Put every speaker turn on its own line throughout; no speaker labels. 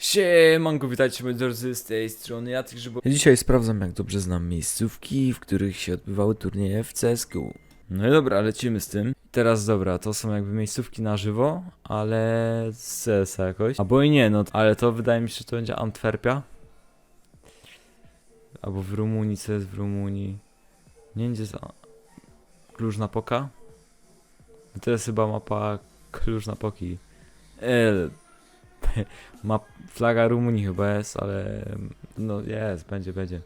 Siemanko, witajcie moi drodzy z tej strony ja Grzybo. Dzisiaj sprawdzam jak dobrze znam miejscówki, w których się odbywały turnieje w CSGO. No i dobra, lecimy z tym. Teraz dobra, to są jakby miejscówki na żywo, ale z CS jakoś. Albo i nie, no ale to wydaje mi się, że to będzie Antwerpia. Albo w Rumunii, jest w Rumunii. Nie będzie za... Klużna Poka? To jest chyba mapa Klużna Poki. El... Ma flaga Rumunii chyba jest, ale no jest, będzie, będzie.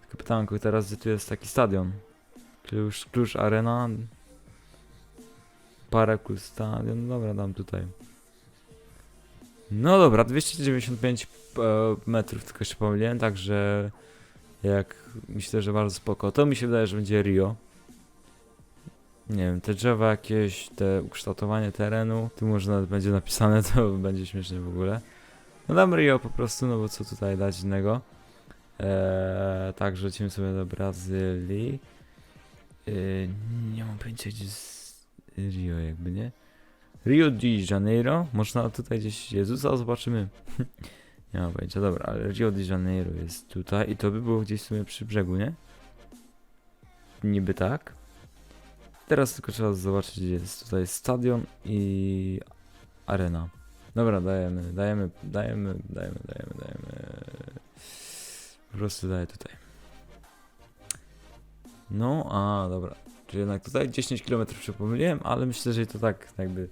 Tylko pytanko teraz, gdzie tu jest taki stadion? Klucz, Klucz Arena? Parakus Stadion, dobra, dam tutaj. No dobra, 295 e, metrów, tylko się pomyliłem, także jak myślę, że bardzo spoko. To mi się wydaje, że będzie Rio. Nie wiem, te drzewa jakieś, te ukształtowanie terenu, tu może nawet będzie napisane, to będzie śmiesznie w ogóle. No dam Rio po prostu, no bo co tutaj dać innego. Eee, tak, lecimy sobie do Brazylii. Eee, nie mam pojęcia gdzie jest Rio jakby, nie? Rio de Janeiro, można tutaj gdzieś Jezusa zobaczymy. nie mam pojęcia, dobra, ale Rio de Janeiro jest tutaj i to by było gdzieś w sumie przy brzegu, nie? Niby tak. Teraz tylko trzeba zobaczyć, gdzie jest tutaj stadion i arena. Dobra, dajemy, dajemy, dajemy, dajemy, dajemy, dajemy. Po prostu daję tutaj. No, a dobra. Czyli jednak tutaj 10 km się pomyliłem, ale myślę, że to tak jakby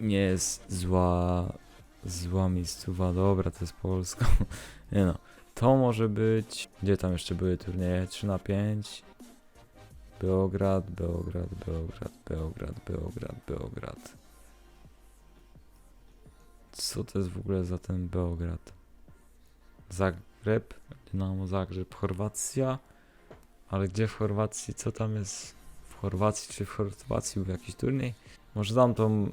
nie jest zła, zła miejscowa. Dobra, to jest Polska. nie no. To może być... Gdzie tam jeszcze były turnieje? 3 na 5 Beograd, Beograd, Beograd, Beograd, Beograd, Beograd. Co to jest w ogóle za ten Beograd? Zagreb, Dynamo Zagrzeb, Chorwacja. Ale gdzie w Chorwacji? Co tam jest w Chorwacji? Czy w Chorwacji był jakiś turniej? Może dam tą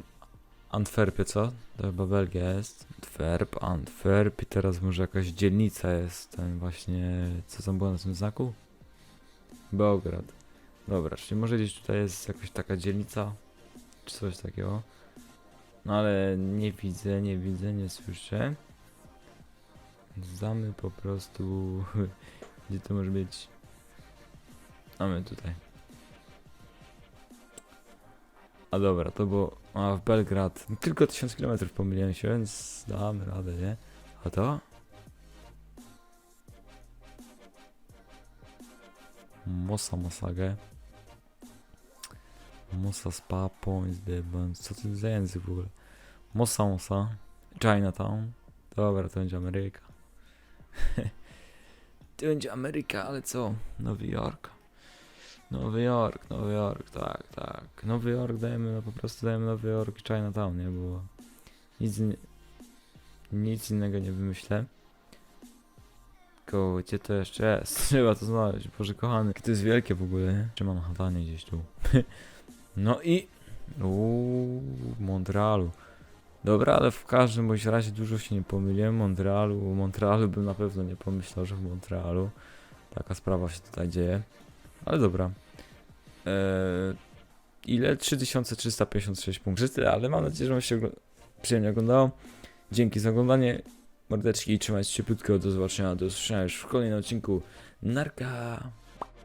Antwerpię, co? To chyba Belgia jest. Antwerp, Antwerp i teraz może jakaś dzielnica jest. Ten właśnie, co tam było na tym znaku? Beograd. Dobra, czyli może gdzieś tutaj jest jakaś taka dzielnica, czy coś takiego. No ale nie widzę, nie widzę, nie słyszę. Zdamy po prostu... Gdzie to może być? Mamy tutaj. A dobra, to było... A, w Belgrad. Tylko 1000 km pomyliłem się, więc damy radę, nie? A to? Mosa Masagę. Mosa Spa Points Devon. Co to za język w ogóle? Mosa Mosa. Chinatown. Dobra, to będzie Ameryka. to będzie Ameryka, ale co? Nowy Jork. Nowy Jork, Nowy Jork, tak, tak. Nowy Jork dajemy, no po prostu dajemy Nowy Jork i Chinatown, nie? Bo nic, nic innego nie wymyślę. Tylko gdzie to jeszcze jest? Trzeba to znaleźć, Boże kochany. To jest wielkie w ogóle, nie? Czy mam Hawanie gdzieś tu? No i... Uuu, Montrealu. Dobra, ale w każdym bądź razie dużo się nie pomyliłem. Montrealu, Montrealu bym na pewno nie pomyślał, że w Montrealu. Taka sprawa się tutaj dzieje. Ale dobra. Eee, ile? 3356 punktów. Ale mam nadzieję, że wam się ogl- przyjemnie oglądało. Dzięki za oglądanie. Mordeczki, trzymajcie się cieplutko. Do zobaczenia, do usłyszenia już w kolejnym odcinku. Narka!